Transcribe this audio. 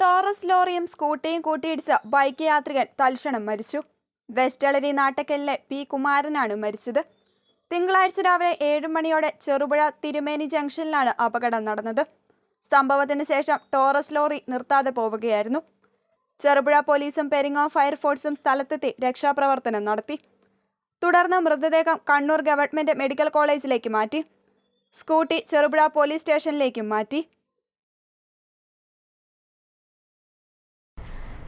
Taurus ലോറിയും സ്കൂട്ടിയും കൂട്ടിയിടിച്ച bike യാത്രികൻ തൽക്ഷണം മരിച്ചു. വെസ്റ്റളരി നാട്ടക്കലിലെ പി. കുമാരനാണ് മരിച്ചത്. തിങ്കളാഴ്ച രാവിലെ ഏഴ് മണിയോടെ ചെറുപുഴ തിരുമേനി ജംഗ്ഷനിലാണ് അപകടം നടന്നത്. സംഭവത്തിന് ശേഷം ടോറസ് ലോറി നിർത്താതെ പോവുകയായിരുന്നു. ചെറുപുഴ പോലീസും പെരിങ്ങോ ഫയർഫോഴ്സും സ്ഥലത്തെത്തി രക്ഷാപ്രവർത്തനം നടത്തി. തുടർന്ന് മൃതദേഹം കണ്ണൂർ ഗവൺമെന്റ് മെഡിക്കൽ കോളേജിലേക്ക് മാറ്റി. സ്കൂട്ടി ചെറുപുഴ പോലീസ് സ്റ്റേഷനിലേക്കും മാറ്റി.